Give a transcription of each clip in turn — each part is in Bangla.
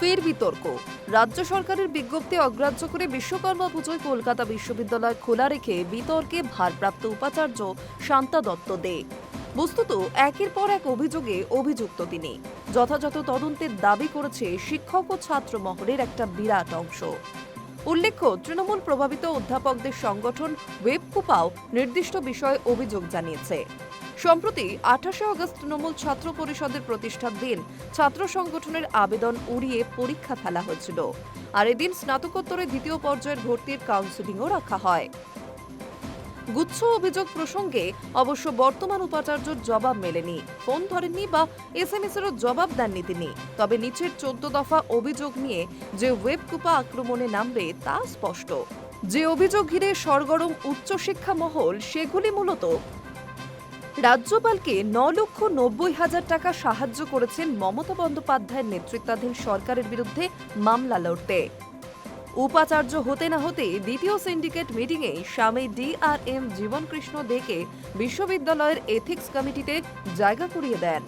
ফের বিতর্ক। রাজ্য সরকারের বিজ্ঞপ্তি অগ্রাহ্য করে বিশ্বকর্মা পুজোয় কলকাতা বিশ্ববিদ্যালয় খোলা রেখে বিতর্কে ভারপ্রাপ্ত উপাচার্য শান্তা দত্ত দে। বস্তুত একের পর এক অভিযোগে অভিযুক্ত তিনি। যথাযথ তদন্তের দাবি করেছে শিক্ষক ও ছাত্র মহলের একটা বিরাট অংশ। উল্লেখ্য, তৃণমূল প্রভাবিত অধ্যাপকদের সংগঠন ওয়েবকুপাও নির্দিষ্ট বিষয়ে অভিযোগ জানিয়েছে। সম্প্রতি আঠাশে আগস্ট তৃণমূল ছাত্র পরিষদের প্রতিষ্ঠার দিন ছাত্র সংগঠনের আবেদন উড়িয়ে পরীক্ষা ফেলা হয়েছিল। আর এদিন স্নাতকোত্তরে দ্বিতীয় পর্যায়ের ভর্তির কাউন্সিলিংও রাখা হয়। গুচ্ছ অভিযোগ প্রসঙ্গে অবশ্য বর্তমান উপাচার্যর জবাব মেলেনি। ফোন ধরেননি বা এসএমএস এরও জবাব দেননি তিনি। তবে নিচের চোদ্দ দফা অভিযোগ নিয়ে যে ওয়েবকুপা আক্রমণে নামবে তা স্পষ্ট। যে অভিযোগ ঘিরে সরগরম উচ্চশিক্ষা মহল, সেগুলি মূলত রাজ্যপালকে ন লক্ষ নব্বই হাজার টাকা সাহায্য করেছেন মমতা বন্দ্যোপাধ্যায়ের নেতৃত্বাধীন সরকারের বিরুদ্ধে মামলা লড়তে। উপাচার্য হতে না হতে দ্বিতীয় সিন্ডিকেট মিটিংয়ে স্বামী ডিআরএম জীবনকৃষ্ণ দেকে বিশ্ববিদ্যালয়ের এথিক্স কমিটিতে জায়গা করিয়ে দেন।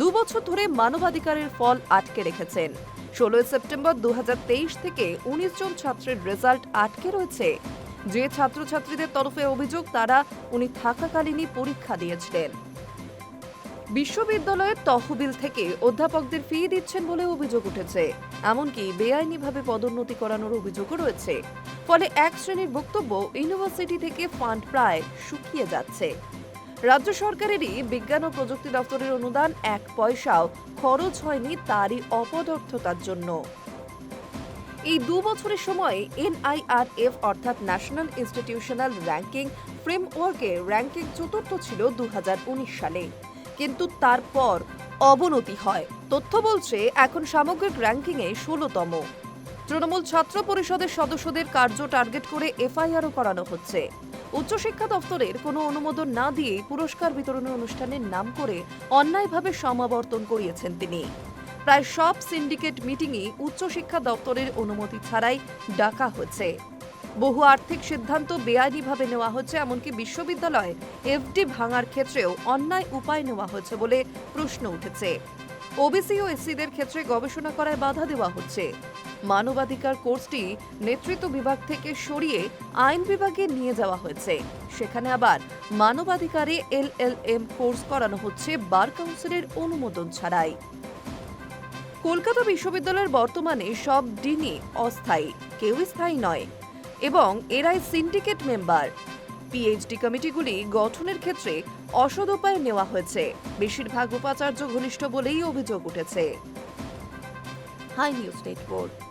দু বছর ধরে মানবাধিকারের ফল আটকে রেখেছেন। ষোলোই সেপ্টেম্বর দু হাজার তেইশ থেকে উনিশ জন ছাত্রের রেজাল্ট আটকে রয়েছে। যে ছাত্রছাত্রীদের তরফে অভিযোগ, তারা উনি থাকাকালীনই পরীক্ষা দিয়েছিলেন। বিশ্ববিদ্যালয়ের তহবিল থেকে অধ্যাপকদের ফি দিচ্ছেন বলে অভিযোগ উঠেছে। এমনকি বেআইনিভাবে পদোন্নতি করানোর অভিযোগও রয়েছে। ফলে এক শ্রেণির বক্তব্য ইউনিভার্সিটি থেকে ফান্ড প্রায় শুকিয়ে যাচ্ছে। রাজ্য সরকারেরই বিজ্ঞান ও প্রযুক্তি দপ্তরের অনুদান এক পয়সাও খরচ হয়নি তারই অপদর্থতার জন্য। এই দু বছরের সময়ে এনআইআরএফ অর্থাৎ ন্যাশনাল ইনস্টিটিউশনাল র্যাঙ্কিং ফ্রেমওয়ার্কে র্যাঙ্কিং চতুর্থ ছিল দুহাজার উনিশ সালে। কিন্তু তারপর অবনতি হয়। তথ্য বলছে, এখন সামগ্রিক র্যাঙ্কিংয়ে ষোলতম। তৃণমূল ছাত্র পরিষদের সদস্যদের কার্য টার্গেট করে এফআইআরও করানো হচ্ছে। উচ্চশিক্ষা দপ্তরের কোনো অনুমোদন না দিয়ে পুরস্কার বিতরণের অনুষ্ঠানের নাম করে অন্যায়ভাবে সমাবর্তন করিয়েছেন তিনি। প্রায় সব সিন্ডিকেট মিটিংই উচ্চশিক্ষা দপ্তরের অনুমতি ছাড়াই ডাকা হচ্ছে। বহু আর্থিক সিদ্ধান্ত বেআইনিভাবে নেওয়া হচ্ছে, এমনকি বিশ্ববিদ্যালয়ে এফডি ভাঙার ক্ষেত্রেও অন্যায় উপায় নেওয়া হচ্ছে বলে প্রশ্ন উঠেছে। ওবিসি ও এসসিদের ক্ষেত্রে গবেষণা করায় বাধা দেওয়া হচ্ছে। মানবাধিকার কোর্সটি নেতৃত্ব বিভাগ থেকে সরিয়ে আইন বিভাগে নিয়ে যাওয়া হয়েছে। সেখানে আবার মানবাধিকারে এলএলএম কোর্স করানো হচ্ছে বার কাউন্সিলের অনুমোদন ছাড়াই। কলকাতা বিশ্ববিদ্যালয়ের বর্তমানে সব ডিনই অস্থায়ী, কেউ স্থায়ী নয়। এবং এরাই সিন্ডিকেট মেম্বার। পিএইচডি কমিটিগুলি গঠনের ক্ষেত্রে অসদ উপায় নেওয়া হয়েছে। বেশিরভাগ উপাচার্য ঘনিষ্ঠ বলেই অভিযোগ উঠেছে। High news network.